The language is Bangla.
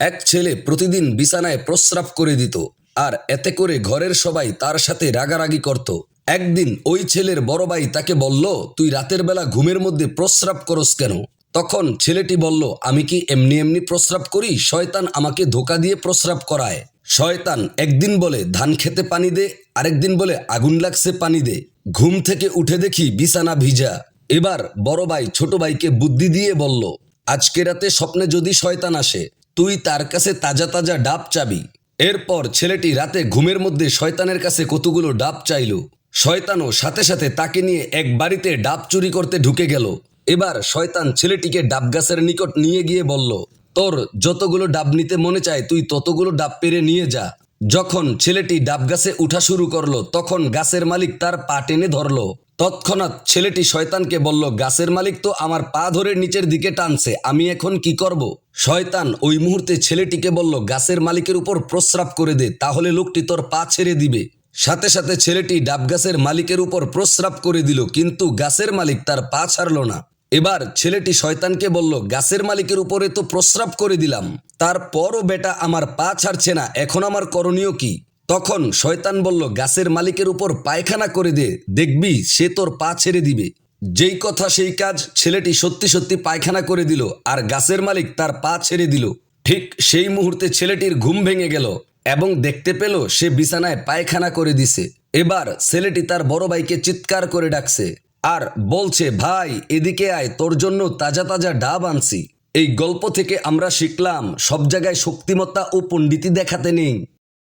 এক ছেলে প্রতিদিন বিছানায় প্রস্রাব করে দিত আর এতে করে ঘরের সবাই তার সাথে রাগারাগি করত। একদিন ওই ছেলের বড় ভাই তাকে বলল, তুই রাতের বেলা ঘুমের মধ্যে প্রস্রাব করস কেন? তখন ছেলেটি বলল, আমি কি এমনি এমনি প্রস্রাব করি? শয়তান আমাকে ধোকা দিয়ে প্রস্রাব করায়। শয়তান একদিন বলে, ধান খেতে পানি দে। আরেকদিন বলে, আগুন লাগছে, পানি দে। ঘুম থেকে উঠে দেখি বিছানা ভিজা। এবার বড় ভাই ছোট ভাইকে বুদ্ধি দিয়ে বলল, আজকে রাতে স্বপ্নে যদি শয়তান আসে তুই তার কাছে তাজা তাজা ডাব চাবি। এরপর ছেলেটি রাতে ঘুমের মধ্যে শয়তানের কাছে কতগুলো ডাব চাইল। শয়তানও সাথে সাথে তাকে নিয়ে এক বাড়িতে ডাব চুরি করতে ঢুকে গেল। এবার শয়তান ছেলেটিকে ডাব গাছের নিকট নিয়ে গিয়ে বলল, তোর যতগুলো ডাব নিতে মনে চায় তুই ততগুলো ডাব পেরে নিয়ে যা। যখন ছেলেটি ডাব গাছে উঠা শুরু করল, তখন গাছের মালিক তার পা টেনে ধরলো। তৎক্ষণাৎ ছেলেটি শয়তানকে বলল, গাছের মালিক তো আমার পা ধরে নিচের দিকে টানছে, আমি এখন কি করব? শয়তান ওই মুহূর্তে ছেলেটিকে বলল, গাছের মালিকের উপর প্রস্রাব করে দে, তাহলে লোকটি তোর পা ছেড়ে দিবে। সাথে সাথে ছেলেটি ডাব গাছের মালিকের উপর প্রস্রাব করে দিল, কিন্তু গাছের মালিক তার পা ছাড়ল না। এবার ছেলেটি শয়তানকে বলল, গাছের মালিকের উপরে তো প্রস্রাব করে দিলাম, তারপরও বেটা আমার পা ছাড়ছে না, এখন আমার করণীয় কি? তখন শয়তান বলল, গাছের মালিকের উপর পায়খানা করে দে, দেখবি সে তোর পা ছেড়ে দিবে। যেই কথা সেই কাজ ছেলেটি সত্যি সত্যি পায়খানা করে দিল, আর গাছের মালিক তার পা ছেড়ে দিল। ঠিক সেই মুহূর্তে ছেলেটির ঘুম ভেঙে গেল এবং দেখতে পেল সে বিছানায় পায়খানা করে দিছে। এবার ছেলেটি তার বড় ভাইকে চিৎকার করে ডাকছে। আর বলছে, ভাই, এদিকে আয়, তোর জন্য তাজা তাজা ডাব আনছি। এই গল্প থেকে আমরা শিখলাম, সব জায়গায় শক্তিমত্তা ও পণ্ডিতি দেখাতে নেই।